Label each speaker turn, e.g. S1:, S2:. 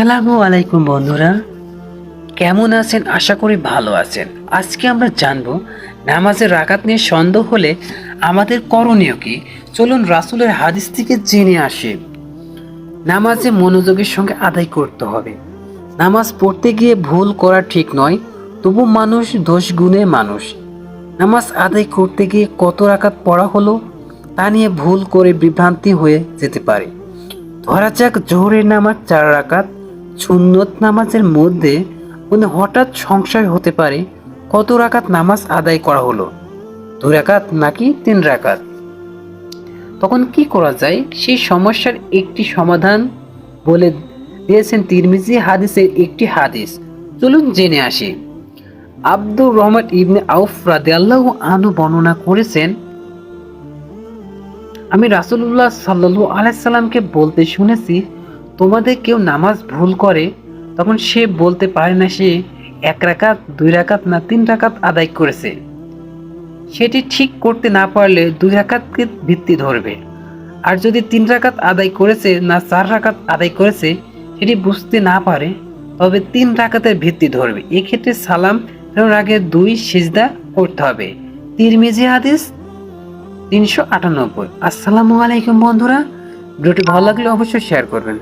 S1: আসসালামু আলাইকুম, বন্ধুরা। কেমন আছেন? আশা করি ভালো আছেন। আজকে আমরা জানব নামাজের রাকাত নিয়ে সন্দেহ হলে আমাদের করণীয় কি? চলুন রাসুলের হাদিস থেকে জেনে আসি। নামাজে মনোযোগের সঙ্গে আদায় করতে হবে। নামাজ পড়তে গিয়ে ভুল করা ঠিক নয়, তবু মানুষ দোষ গুণের মানুষ। নামাজ আদায় করতে গিয়ে কত রাকাত পড়া হলো, তা নিয়ে ভুল করে বিভ্রান্তি হয়ে যেতে পারে। ধরা যাক, জোহরের নামাজ চার রাকাত সুন্নত নামাজের মধ্যে মনে হঠাৎ সংশয় হতে পারে কত রাকাত নামাজ আদায় করা হলো? দু রাকাত নাকি তিন রাকাত? তখন কি করা যায়? সেই সমস্যার একটি সমাধান বলে দিয়েছেন তিরমিজি হাদিসের একটি হাদিস। চলুন জেনে আসি। আব্দুর রহমান ইবনে আউফ রাদিয়াল্লাহু আনু বর্ণনা করেছেন, আমি রাসূলুল্লাহ সাল্লাল্লাহু আলাইসাল্লামকে বলতে শুনেছি তোমাদের কেউ নামাজ ভুল করে, তখন সে বলতে পারে না সে এক রাকাত, দুই রাকাত না তিন রাকাত আদায় করেছে। সেটি ঠিক করতে না পারলে দুই রাকাতকে ভিত্তি ধরবে। আর যদি তিন রাকাত আদায় করেছে না চার রাকাত আদায় করেছে, সেটি বুঝতে না পারে, তবে তিন রাকাতের ভিত্তি ধরবে। এক্ষেত্রে সালাম ফেরানোর আগে দুই সিজদা করতে হবে। তিরমিজি হাদিস তিনশো আটানব্বই। আসসালামু আলাইকুম বন্ধুরা। ভিডিওটি ভালো লাগলে অবশ্যই শেয়ার করবেন।